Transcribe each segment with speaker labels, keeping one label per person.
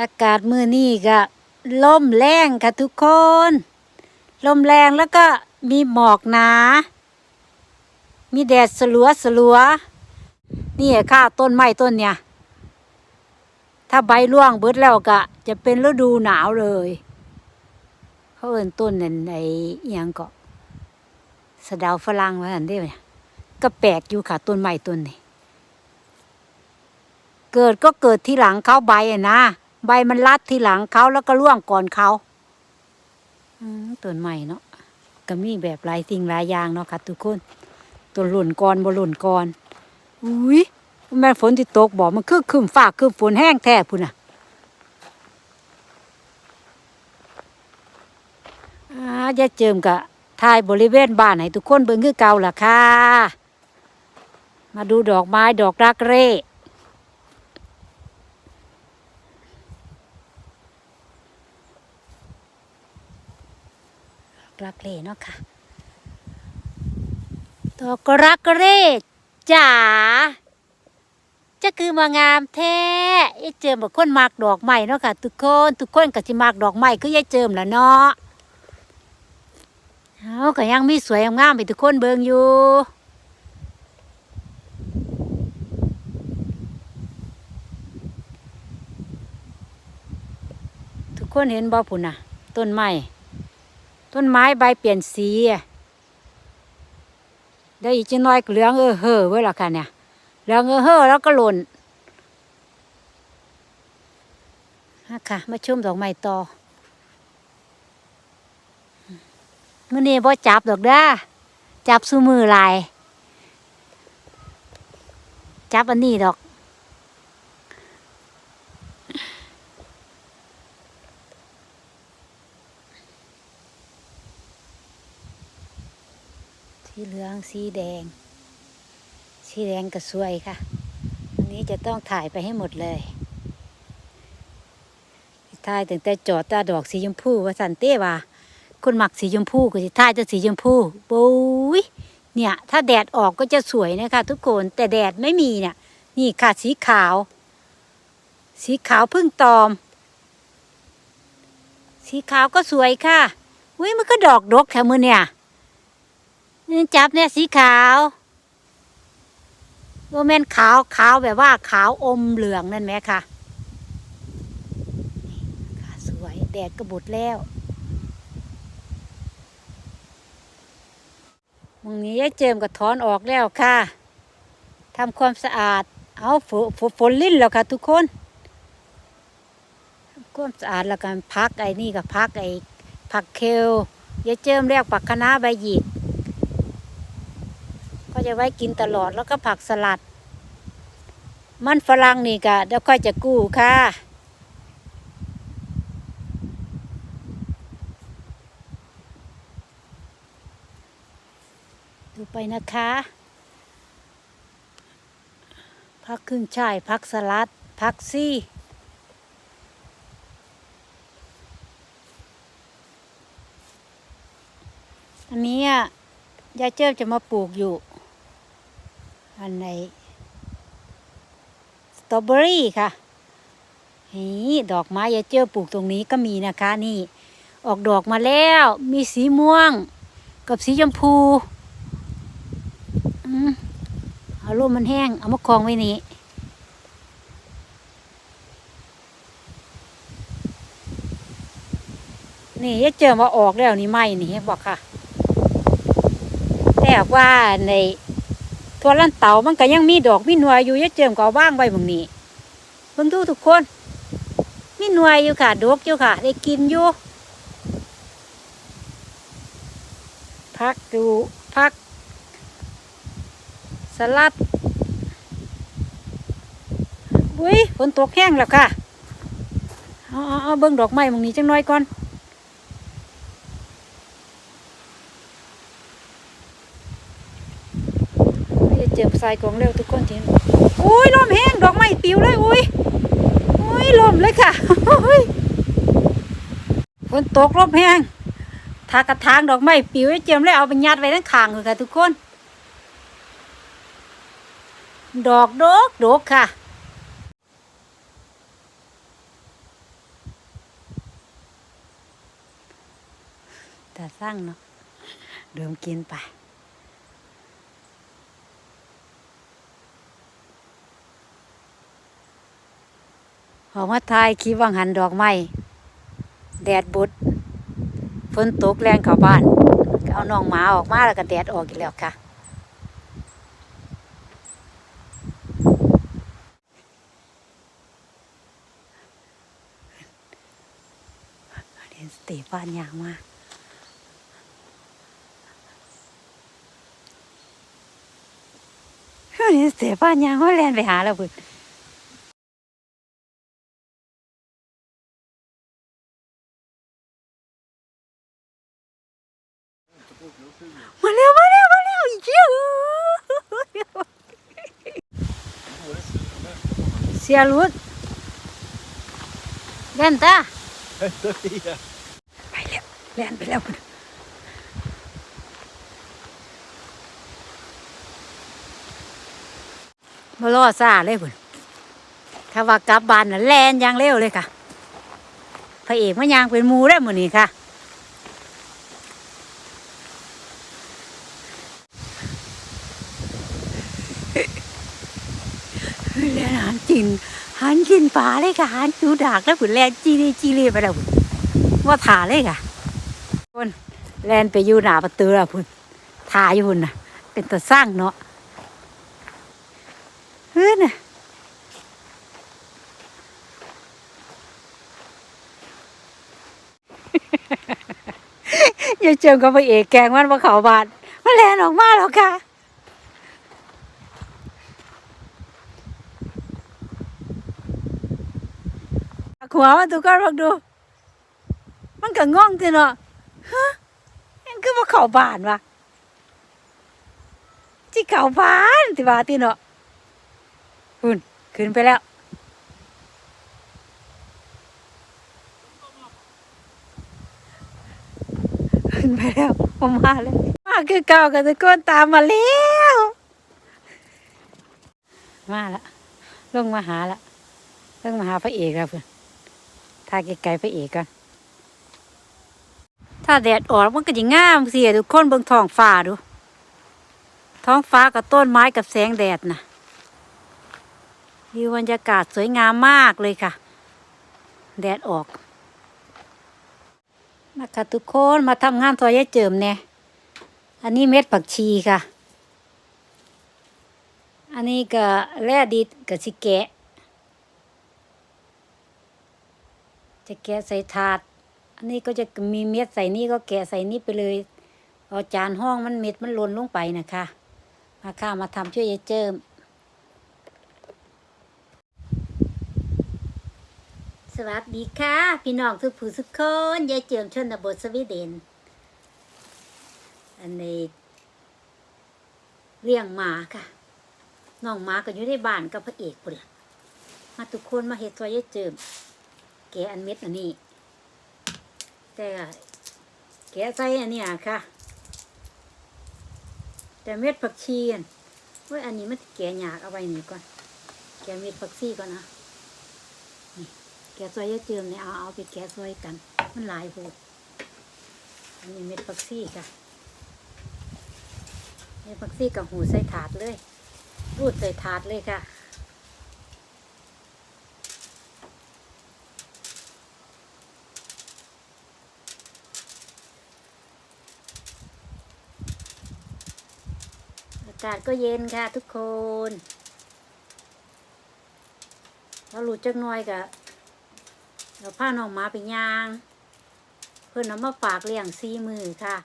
Speaker 1: อากาศมือนี้ก็ลมแรงค่ะทุกคน ลมแรงแล้วก็มีหมอกหนา มีแดดสลัวสลัวนี่ค่ะต้นไม้ต้นเนี่ย ถ้าใบร่วงเบิดแล้วก็จะเป็นฤดูหนาวเลย เขาเอิ้นต้นนั่นไอ้ยังก็สะดาวฝรั่งว่าซั่นเด้เนี่ยก็แปลกอยู่ค่ะต้นไม้ต้นนี้ เกิดก็เกิดที่หลังเขาใบอะนะ ใบมันรัดทีหลังเขาแล้วก็ร่วงก่อนเขาต้นใหม่เนาะก็มีแบบหลายสิ่งหลายอย่างเนาะค่ะทุกคนต้นหล่นก่อนบ่หล่นก่อนอุ้ยแม่ฝนที่ตกบอกมันคือคืมฟ้าคือฝนแห้งแท้พุ่นน่ะอ่าเจิมกะทายบริเวณบ้านให้ทุกคนเบิ่งคือเก่าล่ะค่ะ มาดูดอกไม้ดอกรักเร่ รักเล่เนาะค่ะดอกรักเร่จ๋าจะคือมางามแท้ไอ้เจิมบอกคนมากดอกไม้เนาะค่ะ ทุกคนทุกคนก็สิมากดอกไม้คือยายเจิมแหละเนาะเอาก็ยังมีสวยงามไปทุกคนเบิ่งอยู่ทุกคนเห็นบ่พุ่นน่ะ ต้นไม้ ต้นไม้ใบเปลี่ยนสีได้อีกจน้อยเหลืองเออเฮ่อไว้ละค่ะเนี่ยเหลืองเออเฮ่อแล้วก็หล่นค่ะ มาชมดอกไม้ต่อมื่อนี้บ่จับดอกเด้าจับสู้มือลาย จับอันนี้ดอก สีเหลืองสีแดง สีแดงก็สวยค่ะอันนี้จะต้องถ่ายไปให้หมดเลยถ่ายตั้งแต่จอดตาดอกสีชมพูว่าสันเต้ว่าคนหมักสีชมพูก็จะถ่ายจะสีชมพูปุ้ยเนี่ย ถ้าแดดออกก็จะสวยนะคะ ทุกคนแต่แดดไม่มีเนี่ยนี่ค่ะสีขาว สีขาวพึ่งตอม สีขาวก็สวยค่ะอุ้ยมันก็ดอกดกแถวมือเนี่ย จับเนี่ยสีขาวโมเมนขาวขาวแบบว่าขาวอมเหลืองนั่นไหมคะสวยแดดก็บุดแล้วมองนี้ยายเจิมก็ถอนออกแล้วค่ะทำความสะอาด เอาฝฝฝนลิ้นแล้วค่ะทุกคนทำความสะอาดแล้วกันพักไอ้นี่กับพักไอ้ผักเคลยายเจิมเรียกผักคะน้าใบหยิก จะไว้กินตลอดแล้วก็ผักสลัด มันฝรั่งนี่ก็เดี๋ยวค่อยจะกู้ค่ะ ดูไปนะคะพักครึ่งช่ายพักสลัดพักซี่อันนี้อะยายเจ้าจะมาปลูกอยู่ อันในสตรอเบอรี่ค่ะนี่ดอกไม้ยาเจ้าปลูกตรงนี้ก็มีนะคะนี่ ออกดอกมาแล้ว มีสีม่วง กับสีชมพูอืมเอาลมมันแห้ง เอามาคลองไว้นี่นี่ยาเจอมาออกแล้วนี่ไหมนี่บอกค่ะ แต่ว่าใน ตัวลันเต่ามันก็ยังมีดอกมีหน่วยอยู่ยะเจิมก็ว่างไว้บางนี้เพิ่งดูทุกคน มีหน่วยอยู่ค่ะดกอยู่ค่ะ ได้กินอยู่พักดูพัก สลัดอุ้ยฝนตกแห้งแล้วค่ะเอาเอาเอาเบิ่งดอกไม้บางนี้จังน้อยก่อน เจอบทรายของเร็วทุกคนทีอุ้ยลมแห้งดอกไม้ปิวเลยอุ้ยอุ้ยลมเลยค่ะฝนตกลมแห้งทากระทางดอกไม้ปิวเจียมเลยเอาไปยัดไว้ทั้งขางเลยค่ะทุกคน ดอกดอกดอกค่ะแต่สร้างเนาะเดิมกินไป ออกมาทายคลิปวังหันดอกไม้แดดบุดฝนตกแรงเข้าบ้านเอาน้องหมาออกมาแล้วก็แดดออกอีกแล้วค่ะ เรียนสติบ้านยางมากเรียนสติบ้านยางว่าแลนไปหาแล้วพุ่นมาเร็วมาเร็วมาเร็วอีกเยอะ เสียรุดเล่นตาไปแล้วแล่นไปแล้วพุ่นมารอซ่าเลยพุ่นถ้าว่ากลับบ้านน่ะแล่นอย่างเร็วเลยค่ะ พระเอกมายางเป็นหมูได้หมดนี่ค่ะ แล่นหัน กินหันกินปลาเลยค่ะหันจูดากแล้วพุ่นแลนจีเรจีเรไปแล้วว่าถ่าเลยค่ะคนแลนไปอยู่หนาประตูแล้วพุ่นถ่าอยู่พุ่นนะเป็นตัวสร้างเนาะเฮ้ยน่ะอย่าเจิมกับพระเอกแกงมันว่าเขาบาดมันแลนออกมาแล้วค่ะ ขวามาดูก็ลองดู มันก็ง่องทีเนาะฮะยังคือว่าเขาบานวะที่เขาบานที่ว่าทีเนาะคุณขึ้นไปแล้วขึ้นไปแล้วมามาเลยมาคือเก่ากับตะโกนตามมาแล้วมาละลงมาหาละลงมาหาพระเอกแล้วเพื่อน ถ้าไกลๆพระเอกกันถ้าแดดออกมันก็จะงามเสียทุกคนเบิ่งท้องฟ้าดู ท้องฟ้ากับต้นไม้กับแสงแดดนะวิวบรรยากาศสวยงามมากเลยค่ะ แดดออกมาค่ะทุกคนมาทำงานซอยยายเจิมเนี่ยอันนี้เม็ดผักชีค่ะ อันนี้ก็แร่ดิดกับสิแกะ จะแกะใส่ถาด อันนี้ก็จะมีเม็ดใส่นี่ก็แกะใส่นี่ไปเลยเอาจานห้องมันเม็ดมันล่นลงไปนะคะ มาค่ะมาทำช่วยยายเจิมสวัสดีค่ะ พี่น้องทุกผู้ทุกคนยายเจิมชนบทสวีเดน อันนี้เลี้ยงหมาค่ะน้องหมาก็อยู่ในบ้านกับพระเอกพุ่นละมาทุกคนมาเฮ็ดซอยยายเจิม แกะอันเม็ดอันนี้ แต่แกะใส่อันเนี้ยค่ะ แต่เม็ดผักชีอันว้ยอันนี้มันแกะยากเอาไว้นี่ก่อน แกะเม็ดผักชีก่อนนะนี่แกะซอยยายเจิมเนี่ยเอาเอาไปแกะซอยกัน มันหลายโพดอันนี้เม็ดผักชีค่ะเม็ดผักชีกับหูใส่ถาดเลยรูดใส่ถาดเลยค่ะ อากาศก็เย็นค่ะทุกคนเราหลุดจักหน่อยกะเราพาน้องหมาไปย่าง เพื่อนเอามาฝากเลี้ยงซีมือค่ะ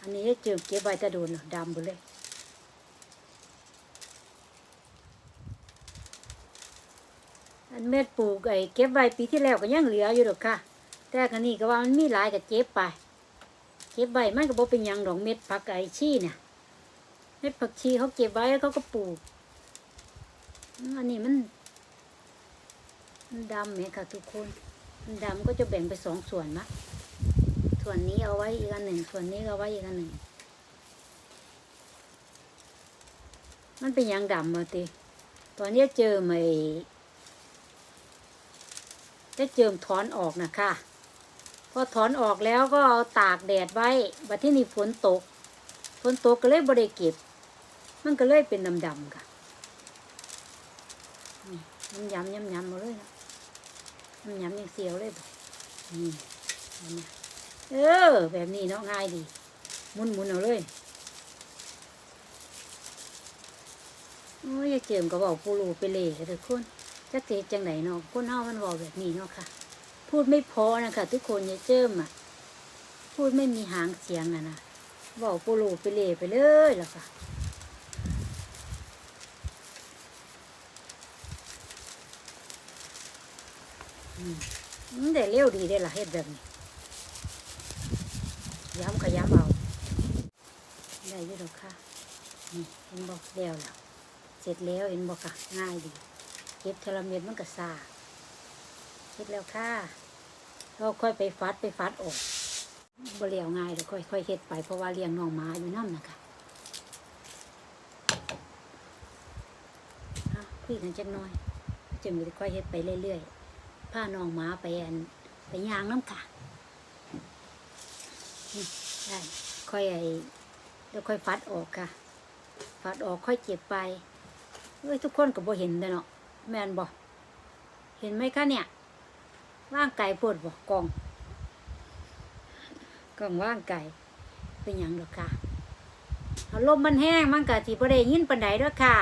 Speaker 1: อันนี้จะเจิมเก็บไว้จะโดนดำหมดเลยอันเม็ดปลูกไอ้เก็บไว้ปีที่แล้วก็ยังเหลืออยู่ดอกค่ะ แต่คันนี้ก็ว่ามันมีหลายก็เก็บไป เก็บไว้มันก็บ่เป็นยังดอกเม็ดผักไอ้ชี่เนี่ย เม็ดผักชีเขาเก็บไว้เขาก็ปลูก อันนี้มัน มันดำไหมค่ะทุกคน มันดำก็จะแบ่งไปสองส่วนนะส่วนนี้เอาไว้อีกอันหนึ่ง ส่วนนี้เอาไว้อีกอันหนึ่ง มันเป็นยางดำมาติตอนนี้เจอไม่จะเจิมถอนออกนะค่ะพอถอนออกแล้วก็เอาตากแดดไว้บัดที่นี่ฝนตก ฝนตกก็เลยบ่ได้เก็บ มันก็เลยเป็นดำๆค่ะนี่มันยำยำยำมาเลยนะมันยำยังเสียวเลยบ่นี่เห็นไหมเออ แบบนี้เนาะง่ายดีหมุนหมุนเอาเลยโอ้ยเจิมก็บอกปูรูไปเลยค่ะทุกคนจักเทศจังไหนเนาะคนเฮามันบอกแบบนี้เนาะค่ะ พูดไม่พอนะคะทุกคนยายเจิมอะ พูดไม่มีหางเสียงอะนะบอกปูรูไปเลยไปเลยแล้วค่ะ มมันได้เร็วดีได้อละเฮ็ดแบบนี้ย้ำก็ย้ำเอาได้ยี่ดอกค่ะนี่เห็นบอกแล้วแล้วเสร็จแล้วเห็นบอกค่ะง่ายดีเก็บเทลเม็ดมันก็ซาเสร็จแล้วค่ะเราค่อยไปฟัดไปฟัดออกบ่เลี้ยวง่ายเดี๋ยวค่อยค่อยเฮ็ดไปเพราะว่าเลี้ยงน้องหมาอยู่น้ำนะคะอะคุยกันจักน่อยจะมีค่อยเฮ็ดไปเรื่อยๆ พาน้องหมาไปอันไปยางน้ำกะได้ค่อยไอ้แล้วค่อยฟัดออกค่ะ ฟัดออกค่อยเจ็บไปเอ้ยทุกคนก็บ่เห็นเด้อเนาะแม่นบ่เห็นไหมคะเนี่ยว่างไก่โพดบ่กล่องกองว่างไก่เป็นหยังดอกค่ะอาลมมันแห้งมันก็สิบ่ได้ยินปานใดเด้อค่ะ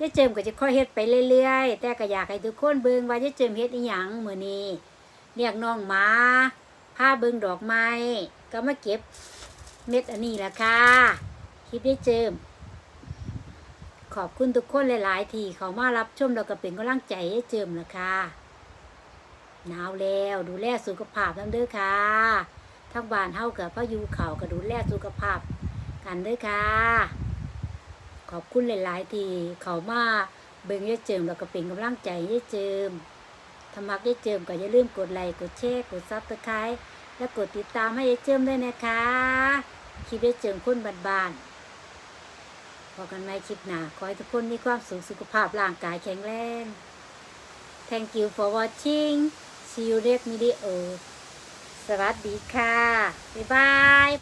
Speaker 1: ยายเจิมก็จะค่อยเฮ็ดไปเรื่อยๆ แต่ก็อยากให้ทุกคนเบิ่งว่ายายเจิมเฮ็ดอีหยังมื้อนี้เรียกน้องหมาพาเบิ่งดอกไม้ก็มาเก็บเม็ดอันนี้ล่ะค่ะคลิปยายเจิม ขอบคุณทุกคนหลาย ๆ ที่เขามารับชมแล้วก็เป็นกำลังใจให้เจิมล่ะค่ะหนาวแล้วดูแลสุขภาพนำเด้อค่ะทั้งบ้านเฮากับพายุเขาก็ดูแลสุขภาพกันเด้อค่ะ ขอบคุณหลาย ๆ ที่เขามาเบิ่งยายเจิมแล้วก็เป็นกำลังใจยายเจิมถ้ามักยายเจิมก็อย่าลืมกดไลค์กดแชร์กดซับสไครต์และกดติดตามให้ยายเจิมด้วยนะคะคลิปยายเจิมคนบานๆพอกันในคลิปหนาขอให้ทุกคนมีความสุขสุขภาพร่างกายแข็งแรง Thank you for watching see you next video สวัสดีค่ะ บ๊ายบาย